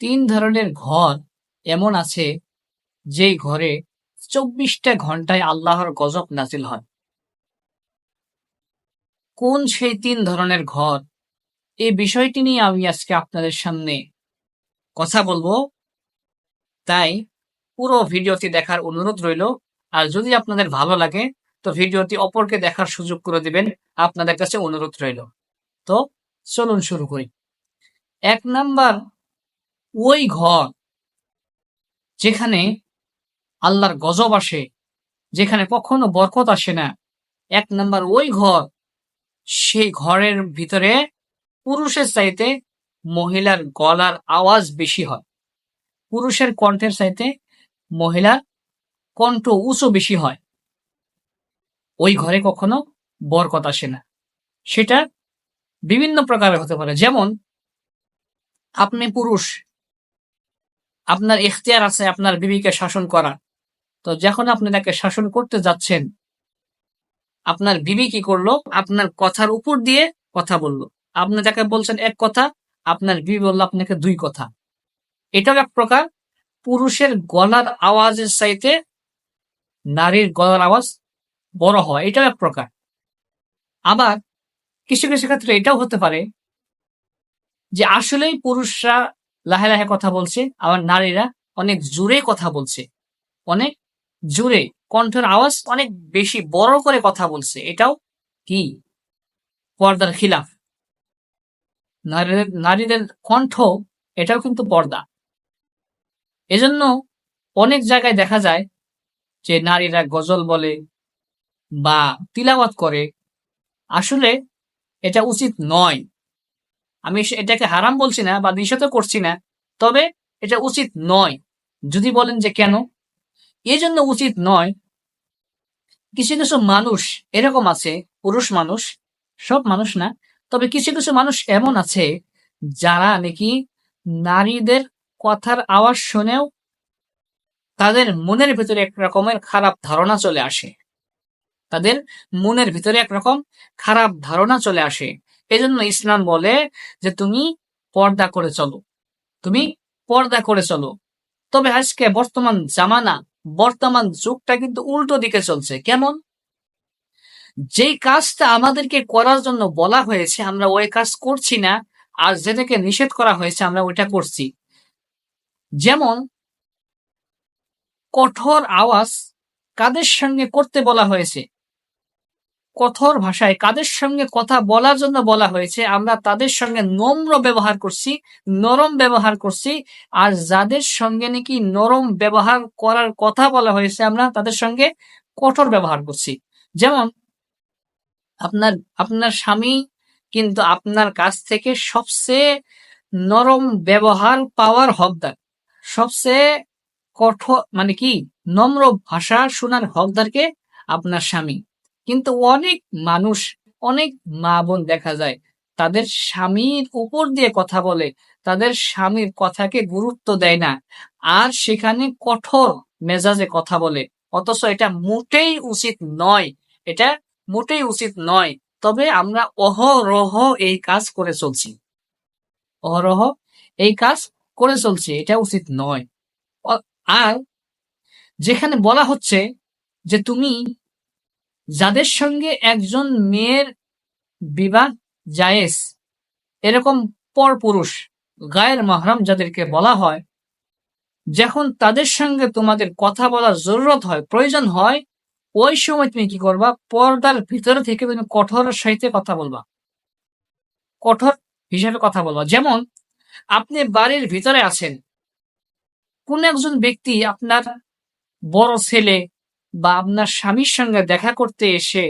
তিন ধরনের ঘর এমন আছে যেই ঘরে চব্বিশটা ঘন্টায় আল্লাহর গজব নাজিল হয়। কোন সেই তিন ধরনের ঘর? এই বিষয়টি নিয়ে আমি আজকে আপনাদের সামনে কথা বলব। তাই পুরো ভিডিওটি দেখার অনুরোধ রইল। আর যদি আপনাদের ভালো লাগে, তো ভিডিওটি অপরকে দেখার সুযোগ করে দিবেন। আপনাদের কাছে অনুরোধ রইল। তো চলুন শুরু করি। এক নাম্বার ওই ঘর যেখানে আল্লাহর গজব আসে, যেখানে কখনো বরকত আসে না, এক নাম্বার ওই ঘর, সেই ঘরের ভিতরে পুরুষের চাইতে মহিলার গলার আওয়াজ বেশি হয়। পুরুষের কণ্ঠের চাইতে মহিলার কণ্ঠ উঁচু বেশি হয়। ওই ঘরে কখনো বরকত আসে না। সেটা বিভিন্ন প্রকারের হতে পারে। যেমন, আপনি পুরুষ আপনার এখতিয়ার আছে, আপনার বিবিকে শাসন করা তো যখন আপনি তাকে শাসন করতে যাচ্ছেন, আপনার বিবি কি করল? আপনার কথার উপর দিয়ে কথা বলল। আপনি যাকে বলছেন এক কথা, আপনার বিবি বলল আপনাকে দুই কথা। এটাও এক প্রকার পুরুষের গলার আওয়াজের চাইতে নারীর গলার আওয়াজ বড় হয়। এটাও এক প্রকার। আবার কিছু কিছু ক্ষেত্রে এটাও হতে পারে যে আসলেই পুরুষরা লাহে লাহে কথা বলছে। আবার নারীরা অনেক জোরে কথা বলছে। অনেক জোরে কণ্ঠের আওয়াজ অনেক বেশি বড় করে কথা বলছে। এটাও কি? পর্দার খিলাফ। নারীদের নারীদের কণ্ঠ, এটাও কিন্তু পর্দা। এজন্য অনেক জায়গায় দেখা যায় যে নারীরা গজল বলে বা তিলাওয়াত করে। আসলে এটা উচিত নয়। আমি এটাকে হারাম বলছি না বা নিষেধ করছি না, তবে এটা উচিত নয়। যদি বলেন যে কেন? এই জন্য উচিত নয়। কিছু কিছু মানুষ এরকম আছে, পুরুষ মানুষ, সব মানুষ না, তবে কিছু কিছু মানুষ এমন আছে যারা নাকি নারীদের কথার আওয়াজ শুনেও তাদের মনের ভিতরে এক রকমের খারাপ ধারণা চলে আসে। তাদের মনের ভিতরে একরকম খারাপ ধারণা চলে আসে। এজন্য ইসলাম বলে যে তুমি পর্দা করে চলো। তুমি পর্দা করে চলো। তবে আজকে বর্তমান জামানা, বর্তমান যুগটা কিন্তু উল্টো দিকে চলছে। কেমন? যেই কাজটা আমাদেরকে করার জন্য বলা হয়েছে, আমরা ওই কাজ করছি না, আর যেটাকে নিষেধ করা হয়েছে, আমরা ওইটা করছি। যেমন কঠোর আওয়াজ কাদের সঙ্গে করতে বলা হয়েছে? কঠোর ভাষায় কাদের সঙ্গে কথা বলার জন্য বলা হয়েছে, আমরা তাদের সঙ্গে নম্র ব্যবহার করছি, নরম ব্যবহার করছি, আর যাদের সঙ্গে নাকি নরম ব্যবহার করার কথা বলা হয়েছে, আমরা তাদের সঙ্গে কঠোর ব্যবহার করছি। যেমন, আপনার আপনার স্বামী কিন্তু আপনার কাছ থেকে সবচেয়ে নরম ব্যবহার পাওয়ার হকদার। সবচেয়ে কঠোর মানে কি, নম্র ভাষা শোনার হকদারকে আপনার স্বামী। কিন্তু অনেক মানুষ, অনেক মা বোন দেখা যায়, তাদের স্বামীর উপর দিয়ে কথা বলে, তাদের স্বামীর কথাকে গুরুত্ব দেয় না, আর সেখানে কঠোর মেজাজে কথা বলে, অথচ এটা মোটেই উচিত নয়, এটা মোটেই উচিত নয়, তবে আমরা অহরহ এই কাজ করে চলছি। অহরহ এই কাজ করে চলছি, এটা উচিত নয়। আর যেখানে বলা হচ্ছে যে তুমি যাদের সঙ্গে একজন মেয়ের বিবাহ জায়েজ, এরকম পর পুরুষ, গায়ের মাহরাম যাদেরকে বলা হয়, যখন তাদের সঙ্গে তোমাদের কথা বলার জরুরত হয়, প্রয়োজন হয়, ওই সময় তুমি কি করবা? পর্দার ভিতরে থেকে তুমি কঠোরের সাহিত্যে কথা বলবা। কঠোর হিসাবে কথা বলবা। যেমন, আপনি বাড়ির ভিতরে আছেন, কোন একজন ব্যক্তি আপনার বড় ছেলে বা আপনার স্বামীর সঙ্গে দেখা করতে এসে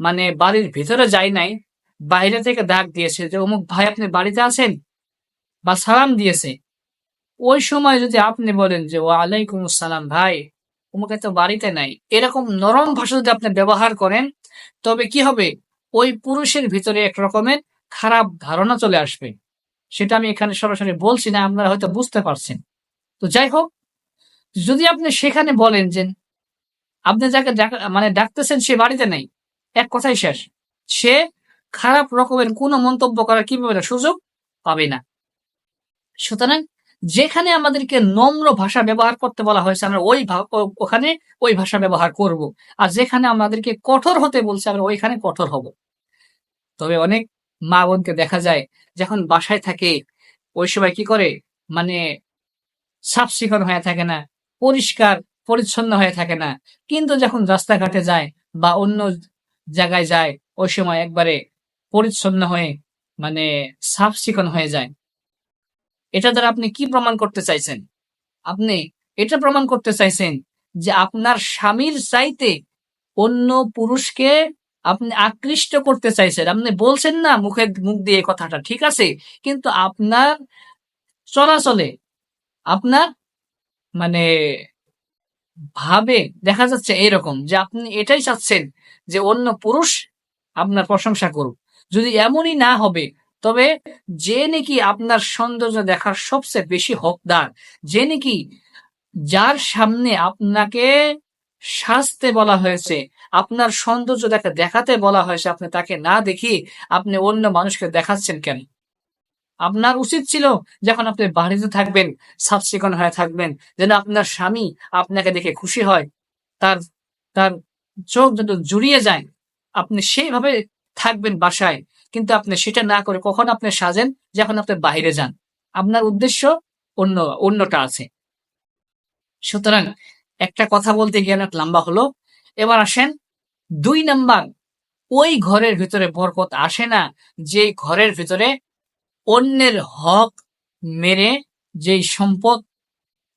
মানে বাড়ির ভিতরে যায় নাই, বাইরে থেকে ডাক দিয়েছে যে, অমুক ভাই আপনি বাড়িতে আছেন? বা সালাম দিয়েছে। ওই সময় যদি আপনি বলেন যে, ওয়ালাইকুম সালাম ভাই, অমুক তো বাড়িতে নাই। এরকম নরম ভাষা যদি আপনি ব্যবহার করেন, তবে কি হবে? ওই পুরুষের ভিতরে এক রকমের খারাপ ধারণা চলে আসবে। সেটা আমি এখানে সরাসরি বলছি না, আপনারা হয়তো বুঝতে পারছেন। তো যাই হোক, যদি আপনি সেখানে বলেন যে আপনি যাকে মানে ডাকতেছেন সে বাড়িতে নেই। এক কথাই শেষ। সে খারাপ রকমের কোনো মন্তব্য করার কি পাবে না সুযোগ পাবে না। সুতরাং যেখানে আমাদেরকে নম্র ভাষা ব্যবহার করতে বলা হয়েছে, আমরা ওই ওখানে ওই ভাষা ব্যবহার করব। আর যেখানে আমাদেরকে কঠোর হতে বলছে, আমরা ওইখানে কঠোর হব। তবে অনেক মা বোনকে দেখা যায়, যখন বাসায় থাকে, ওই সময় কি করে? মানে সাফ হয়ে থাকে না, পরিষ্কার পরিচ্ছন্ন হয়ে থাকে না। কিন্তু যখন রাস্তাঘাটে যায় বা অন্য জায়গায় যায়, ওই সময় একবারে পরিচ্ছন্ন হয়ে মানে সাফ সিকন হয়ে যায়। এটা দ্বারা আপনি কি প্রমাণ করতে চাইছেন? আপনি এটা প্রমাণ করতে চাইছেন যে আপনার স্বামীর চাইতে অন্য পুরুষকে আপনি আকৃষ্ট করতে চাইছেন। আপনি বলছেন না মুখে মুখ দিয়ে কথাটা, ঠিক আছে? কিন্তু আপনার চলাচলে, আপনার মানে ভাবে দেখা যাচ্ছে এরকম যে আপনি এটাই চাচ্ছেন যে অন্য পুরুষ আপনার প্রশংসা করুক। যদি এমনই না হবে, তবে যে নাকি আপনার সৌন্দর্য দেখার সবচেয়ে বেশি হকদার, যে নাকি যার সামনে আপনাকে সাজতে বলা হয়েছে, আপনার সৌন্দর্য দেখা দেখাতে বলা হয়েছে, আপনি তাকে না দেখিয়ে আপনি অন্য মানুষকে দেখাচ্ছেন কেন? আপনার উচিত ছিল যখন আপনি বাড়িতে থাকবেন সাফ সিকন হয়ে থাকবেন, যেন আপনার স্বামী আপনাকে দেখে খুশি হয়। তার তার চোখ যেন জুড়িয়ে যায়, আপনি সেইভাবে থাকবেন বাসায়। কিন্তু আপনি সেটা না করে কখন আপনি সাজেন? যখন আপনি বাইরে যান। আপনার উদ্দেশ্য অন্য, অন্যটা আছে। সুতরাং একটা কথা বলতে গিয়ে অনেক লম্বা হলো। এবার আসেন, দুই নাম্বার, ওই ঘরের ভিতরে বরকত আসে না যে ঘরের ভিতরে অন্যের হক মেরে যেই সম্পদ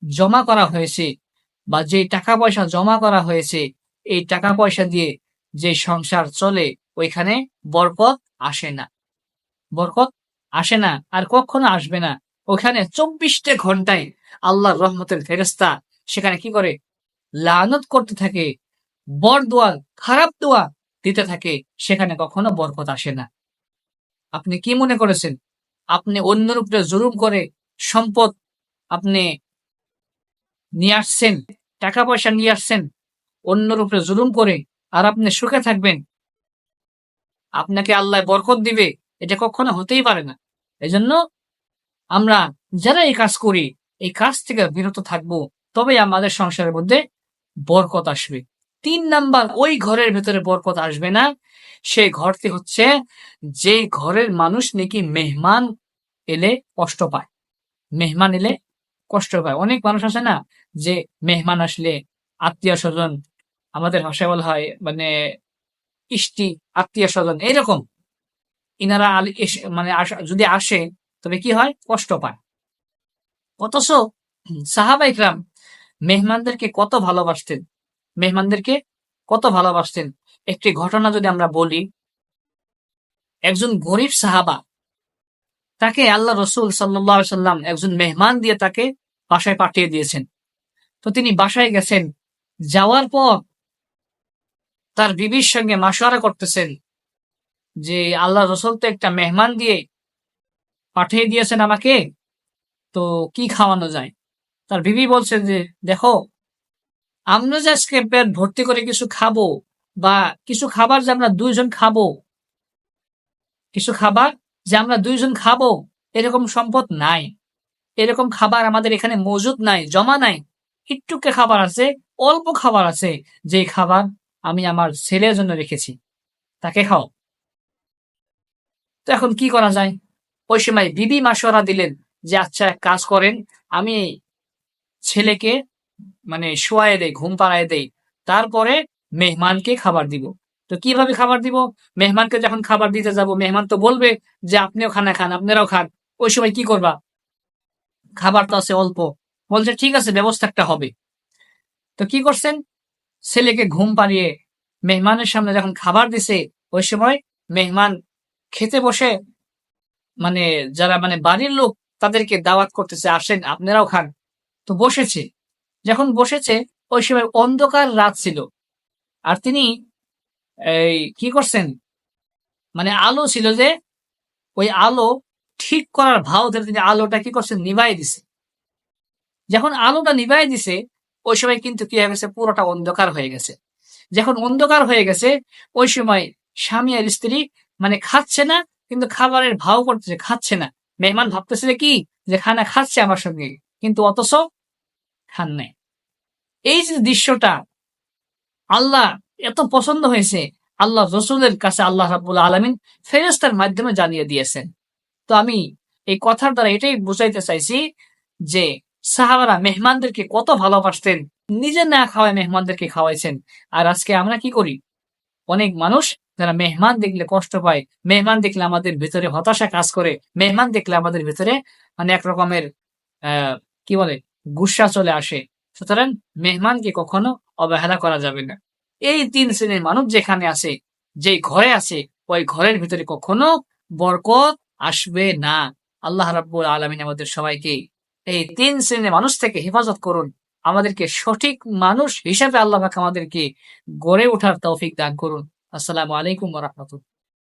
জমা করা হয়েছে বা যেই টাকা পয়সা জমা করা হয়েছে, এই টাকা পয়সা দিয়ে যে সংসার চলে, ওইখানে বরকত আসে না। বরকত আসে না, আর কখনো আসবে না। ওখানে চব্বিশটা ঘন্টায় আল্লাহর রহমতের ফেরেস্তা সেখানে কি করে? লানত করতে থাকে বর দোয়া খারাপ দোয়া দিতে থাকে, সেখানে কখনো বরকত আসে না। আপনি কি মনে করেছেন? আপনি অন্যের উপরে জুলুম করে সম্পদ আপনি নিয়ে আসছেন, টাকা পয়সা নিয়ে আসছেন, অন্যের উপরে জুলুম করে আর আপনি সুখে থাকবেন, আপনাকে আল্লাহ বরকত দিবে, এটা কখনো হতেই পারে না। এজন্য আমরা যারা এই কাজ করি, এই কাজ থেকে বিরত থাকব তবে আমাদের সংসারের মধ্যে বরকত আসবে। তিন নাম্বার, ওই ঘরের ভেতরে বরকত আসবে না। সেই ঘরটি হচ্ছে যে ঘরের মানুষ নাকি মেহমান এলে কষ্ট পায়। মেহমান এলে কষ্ট পায়। অনেক মানুষ আছে না যে মেহমান আসলে আত্মীয় স্বজন, আমাদের ভাষায় বলা হয় মানে ইষ্টি, আত্মীয় স্বজন এইরকম ইনারা মানে যদি আসে, তবে কি হয়? কষ্ট পায়। অথচ সাহাবা ইকরাম মেহমানদেরকে কত ভালোবাসতেন। মেহমানদেরকে কত ভালোবাসতেন। একটি ঘটনা যদি আমরা বলি, একজন গরিব সাহাবা, তাকে আল্লাহ রসুল সাল্লাহ সাল্লাম একজন মেহমান দিয়ে তাকে বাসায় পাঠিয়ে দিয়েছেন। তো তিনি বাসায় গেছেন, যাওয়ার পর তার বিবির সঙ্গে মাসোয়ারা করতেছেন যে, আল্লাহ রসুল তো একটা মেহমান দিয়ে পাঠিয়ে দিয়েছেন আমাকে, তো কি খাওয়ানো যায়? তার বিবি বলছে যে, দেখো আমরা যে আজকে পেট ভর্তি করে কিছু খাব বা কিছু খাবার যে আমরা দুইজন খাব, কিছু খাবার যে আমরা দুইজন খাব, এরকম সম্পদ নাই। এরকম খাবার আমাদের এখানে মজুদ নাই, জমা নাই। একটুকে খাবার আছে, অল্প খাবার আছে, যে খাবার আমি আমার ছেলের জন্য রেখেছি। তাকে খাও। তো এখন কি করা যায়? ওই সময় বিবি মাসোয়ারা দিলেন যে আচ্ছা এক কাজ করেন, আমি ছেলেকে মানে শোয়ায় দেই ঘুম পাড়ায় দেই তারপরে মেহমানকে খাবার দিব। তো কীভাবে খাবার দিব? মেহমানকে যখন খাবার দিতে যাব, মেহমান তো বলবে যে, আপনিও খানা খান, আপনারাও খান। ওই সময় কি করবা? খাবার তো আছে অল্প। বলছে, ঠিক আছে, ব্যবস্থা একটা হবে। তো কি করছেন? ছেলেকে ঘুম পাড়িয়ে মেহমানের সামনে যখন খাবার দিছে, ওই সময় মেহমান খেতে বসে মানে যারা মানে বাড়ির লোক, তাদেরকে দাওয়াত করতেছে, আসেন, আপনারাও খান। তো বসেছে। যখন বসেছে, ওই সময় অন্ধকার রাত ছিল। আর তিনি এই কি করছেন? মানে আলো ছিল যে, ওই আলো ঠিক করার ভাও ধরে তিনি আলোটা কি করছেন? নিভাই দিছে। যখন আলোটা নিভাই দিছে, ওই সময় কিন্তু কি হয়ে গেছে? পুরোটা অন্ধকার হয়ে গেছে। যখন অন্ধকার হয়ে গেছে, ওই সময় স্বামী আর স্ত্রী মানে খাচ্ছে না, কিন্তু খাবারের ভাও করতেছে, খাচ্ছে না। মেহমান ভাবতেছে যে কি? যে খানা খাচ্ছে আমার সঙ্গে। কিন্তু অথচ নাই এই যে দৃশ্যটা, আল্লাহ এত পছন্দ হয়েছে, আল্লাহ রসুলের কাছে আল্লাহ রাবুল আলমিন ফেরেস্তার মাধ্যমে জানিয়ে দিয়েছেন। তো আমি এই কথার দ্বারা এটাই বুঝাইতে চাইছি যে সাহাবারা মেহমানদেরকে কত ভালোবাসতেন, নিজে না খাওয়ায় মেহমানদেরকে খাওয়াইছেন। আর আজকে আমরা কি করি? অনেক মানুষ যারা মেহমান দেখলে কষ্ট পায়, মেহমান দেখলে আমাদের ভিতরে হতাশা কাজ করে, মেহমান দেখলে আমাদের ভিতরে মানে এক রকমের কি বলে গুসা চলে আসে। সুতরাং মেহমানকে কখনো অবহেলা করা যাবে না। এই তিন শ্রেণির মানুষ যেখানে আছে যে ঘরে আছে, ওই ঘরের ভিতরে কখনো বরকত আসবে না। আল্লাহ রাব্বুল আলমিন আমাদের সবাইকে এই তিন শ্রেণির মানুষ থেকে হেফাজত করুন। আমাদেরকে সঠিক মানুষ হিসাবে আল্লাহ আমাদেরকে গড়ে ওঠার তৌফিক দান করুন। আসসালামু আলাইকুম রহমতুল্লাহ।